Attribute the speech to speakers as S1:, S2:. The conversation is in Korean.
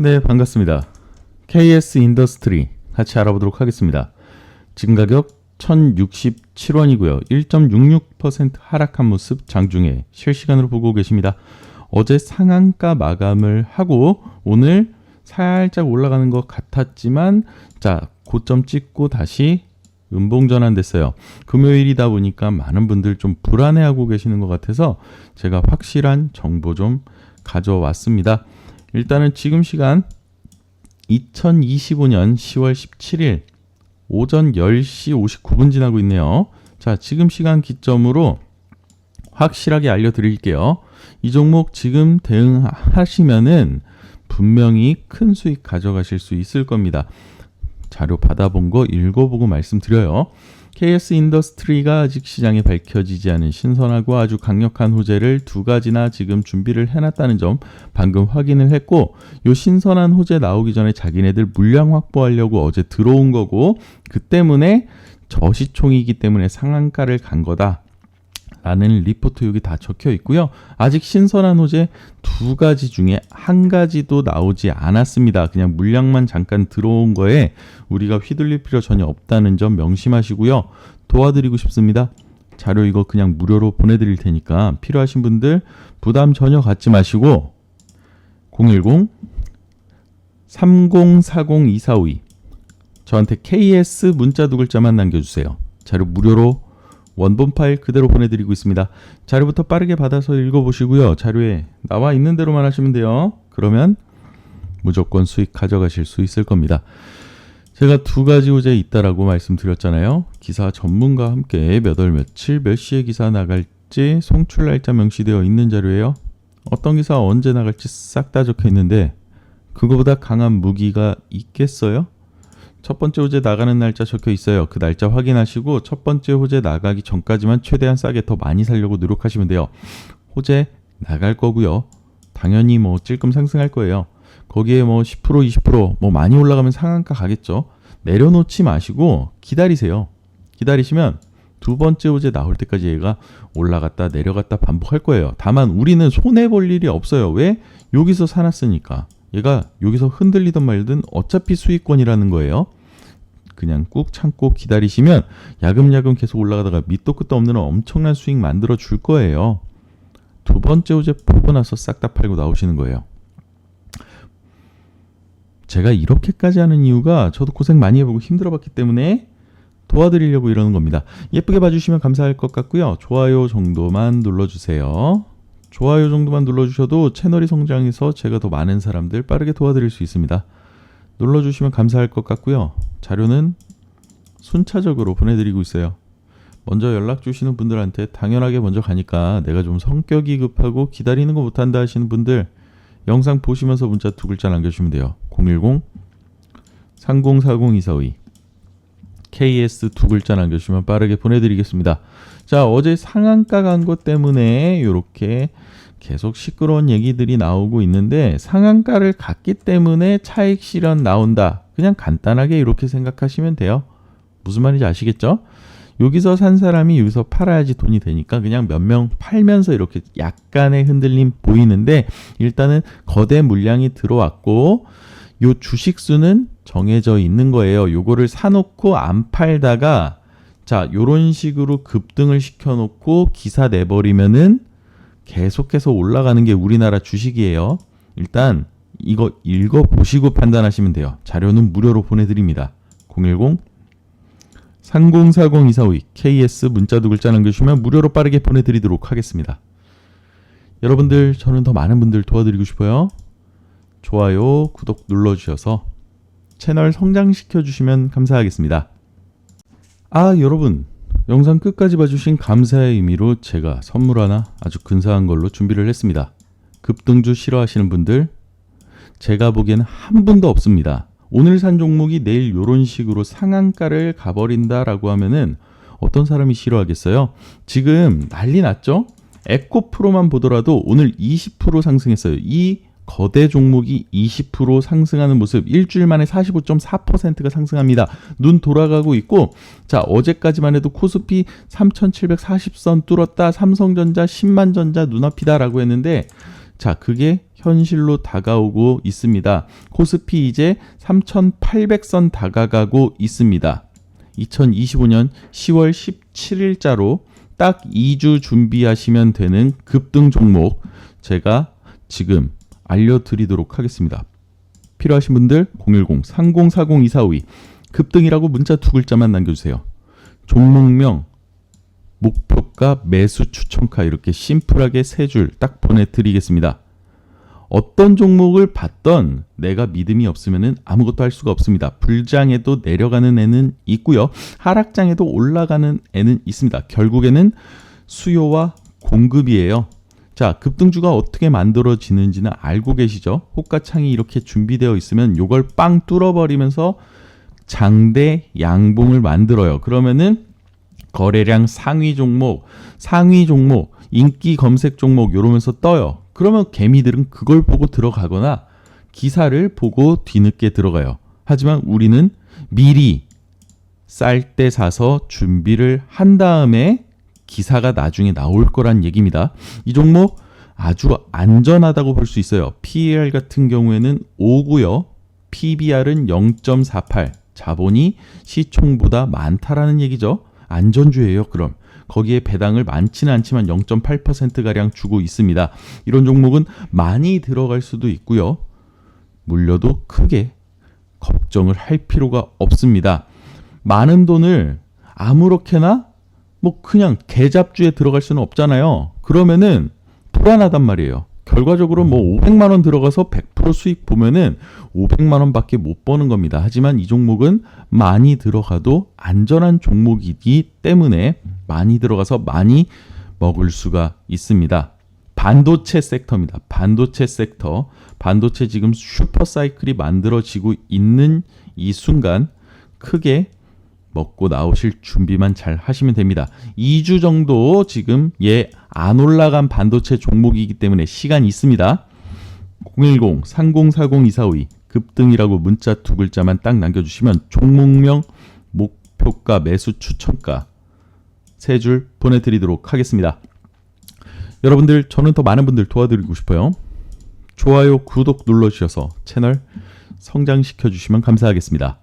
S1: 네, 반갑습니다. KS 인더스트리 같이 알아보도록 하겠습니다. 지금 가격 1067원이고요. 1.66% 하락한 모습 장중에 실시간으로 보고 계십니다. 어제 상한가 마감을 하고 오늘 살짝 올라가는 것 같았지만 자, 고점 찍고 다시 음봉 전환됐어요. 금요일이다 보니까 많은 분들 좀 불안해하고 계시는 것 같아서 제가 확실한 정보 좀 가져왔습니다. 일단은 지금 시간 2025년 10월 17일 오전 10시 59분 지나고 있네요. 자, 지금 시간 기점으로 확실하게 알려드릴게요. 이 종목 지금 대응하시면은 분명히 큰 수익 가져가실 수 있을 겁니다. 자료 받아본 거 읽어보고 말씀드려요. KS 인더스트리가 아직 시장에 밝혀지지 않은 신선하고 아주 강력한 호재를 두 가지나 지금 준비를 해놨다는 점 방금 확인을 했고 요 신선한 호재 나오기 전에 자기네들 물량 확보하려고 어제 들어온 거고 그 때문에 저시총이기 때문에 상한가를 간 거다. 라는 리포트 여기 다 적혀 있고요. 아직 신선한 호재 두 가지 중에 한 가지도 나오지 않았습니다. 그냥 물량만 잠깐 들어온 거에 우리가 휘둘릴 필요 전혀 없다는 점 명심하시고요. 도와드리고 싶습니다. 자료 이거 그냥 무료로 보내드릴 테니까 필요하신 분들 부담 전혀 갖지 마시고 010 30402452 저한테 KS 문자 두 글자만 남겨주세요. 자료 무료로 원본 파일 그대로 보내드리고 있습니다. 자료부터 빠르게 받아서 읽어보시고요. 자료에 나와 있는 대로만 하시면 돼요. 그러면 무조건 수익 가져가실 수 있을 겁니다. 제가 두 가지 호재 있다라고 말씀드렸잖아요. 기사 전문가와 함께 몇 월 며칠 몇 시에 기사 나갈지 송출 날짜 명시되어 있는 자료예요. 어떤 기사 언제 나갈지 싹 다 적혀 있는데 그거보다 강한 무기가 있겠어요? 첫 번째 호재 나가는 날짜 적혀 있어요. 그 날짜 확인하시고 첫 번째 호재 나가기 전까지만 최대한 싸게 더 많이 살려고 노력하시면 돼요. 호재 나갈 거고요. 당연히 뭐 찔끔 상승할 거예요. 거기에 뭐 10% 20%뭐 많이 올라가면 상한가 가겠죠. 내려놓지 마시고 기다리세요. 기다리시면 두 번째 호재 나올 때까지 얘가 올라갔다 내려갔다 반복할 거예요. 다만 우리는 손해 볼 일이 없어요. 왜? 여기서 사놨으니까. 얘가 여기서 흔들리든 말든 어차피 수익권이라는 거예요. 그냥 꾹 참고 기다리시면 야금야금 계속 올라가다가 밑도 끝도 없는 엄청난 수익 만들어 줄 거예요. 두 번째 호재 보고 나서 싹 다 팔고 나오시는 거예요. 제가 이렇게까지 하는 이유가 저도 고생 많이 해보고 힘들어봤기 때문에 도와드리려고 이러는 겁니다. 예쁘게 봐주시면 감사할 것 같고요. 좋아요 정도만 눌러주세요. 좋아요 정도만 눌러주셔도 채널이 성장해서 제가 더 많은 사람들 빠르게 도와드릴 수 있습니다. 눌러주시면 감사할 것 같고요. 자료는 순차적으로 보내드리고 있어요. 먼저 연락 주시는 분들한테 당연하게 먼저 가니까 내가 좀 성격이 급하고 기다리는 거 못한다 하시는 분들 영상 보시면서 문자 두 글자 남겨주시면 돼요. 010 3040 KS 두 글자 남겨주시면 빠르게 보내드리겠습니다. 자 어제 상한가 간 것 때문에 이렇게 계속 시끄러운 얘기들이 나오고 있는데 상한가를 갔기 때문에 차익 실현 나온다. 그냥 간단하게 이렇게 생각하시면 돼요. 무슨 말인지 아시겠죠? 여기서 산 사람이 여기서 팔아야지 돈이 되니까 그냥 몇 명 팔면서 이렇게 약간의 흔들림 보이는데 일단은 거대 물량이 들어왔고 요 주식 수는 정해져 있는 거예요. 요거를 사놓고 안 팔다가 자 요런 식으로 급등을 시켜놓고 기사 내버리면은 계속해서 올라가는 게 우리나라 주식이에요. 일단 이거 읽어보시고 판단하시면 돼요. 자료는 무료로 보내드립니다. 010 3040-2452 KS 문자 두 글자 남겨주시면 무료로 빠르게 보내드리도록 하겠습니다. 여러분들 저는 더 많은 분들 도와드리고 싶어요. 좋아요, 구독 눌러주셔서 채널 성장시켜 주시면 감사하겠습니다. 아 여러분 영상 끝까지 봐주신 감사의 의미로 제가 선물 하나 아주 근사한 걸로 준비를 했습니다. 급등주 싫어하시는 분들 제가 보기에는 한 분도 없습니다. 오늘 산 종목이 내일 이런 식으로 상한가를 가버린다라고 하면은 어떤 사람이 싫어하겠어요? 지금 난리 났죠? 에코프로만 보더라도 오늘 20% 상승했어요. 이 거대 종목이 20% 상승하는 모습 일주일 만에 45.4%가 상승합니다. 눈 돌아가고 있고 자 어제까지만 해도 코스피 3740선 뚫었다 삼성전자 10만전자 눈앞이다라고 했는데 자, 그게 현실로 다가오고 있습니다. 코스피 이제 3,800선 다가가고 있습니다. 2025년 10월 17일자로 딱 2주 준비하시면 되는 급등 종목 제가 지금 알려드리도록 하겠습니다. 필요하신 분들 010-3040-2452 급등이라고 문자 두 글자만 남겨주세요. 종목명, 목표가, 매수 추천가 이렇게 심플하게 세 줄 딱 보내드리겠습니다. 어떤 종목을 봤던 내가 믿음이 없으면 아무것도 할 수가 없습니다. 불장에도 내려가는 애는 있고요. 하락장에도 올라가는 애는 있습니다. 결국에는 수요와 공급이에요. 자, 급등주가 어떻게 만들어지는지는 알고 계시죠? 호가창이 이렇게 준비되어 있으면 요걸 빵 뚫어버리면서 장대 양봉을 만들어요. 그러면은 거래량 상위 종목, 상위 종목, 인기 검색 종목 요러면서 떠요. 그러면 개미들은 그걸 보고 들어가거나 기사를 보고 뒤늦게 들어가요. 하지만 우리는 미리 쌀 때 사서 준비를 한 다음에 기사가 나중에 나올 거란 얘기입니다. 이 종목 아주 안전하다고 볼 수 있어요. PER 같은 경우에는 5고요. PBR은 0.48. 자본이 시총보다 많다라는 얘기죠. 안전주예요. 그럼 거기에 배당을 많지는 않지만 0.8%가량 주고 있습니다. 이런 종목은 많이 들어갈 수도 있고요. 물려도 크게 걱정을 할 필요가 없습니다. 많은 돈을 아무렇게나 뭐 그냥 개잡주에 들어갈 수는 없잖아요. 그러면은 불안하단 말이에요. 결과적으로 뭐 500만 원 들어가서 100% 수익 보면은 500만 원밖에 못 버는 겁니다. 하지만 이 종목은 많이 들어가도 안전한 종목이기 때문에 많이 들어가서 많이 먹을 수가 있습니다. 반도체 섹터입니다. 반도체 섹터. 반도체 지금 슈퍼 사이클이 만들어지고 있는 이 순간 크게 먹고 나오실 준비만 잘 하시면 됩니다. 2주 정도 지금 예 안 올라간 반도체 종목이기 때문에 시간이 있습니다. 010-3040-2452 급등이라고 문자 두 글자만 딱 남겨주시면 종목명, 목표가, 매수 추천가 세 줄 보내드리도록 하겠습니다. 여러분들 저는 더 많은 분들 도와드리고 싶어요. 좋아요, 구독 눌러주셔서 채널 성장시켜 주시면 감사하겠습니다.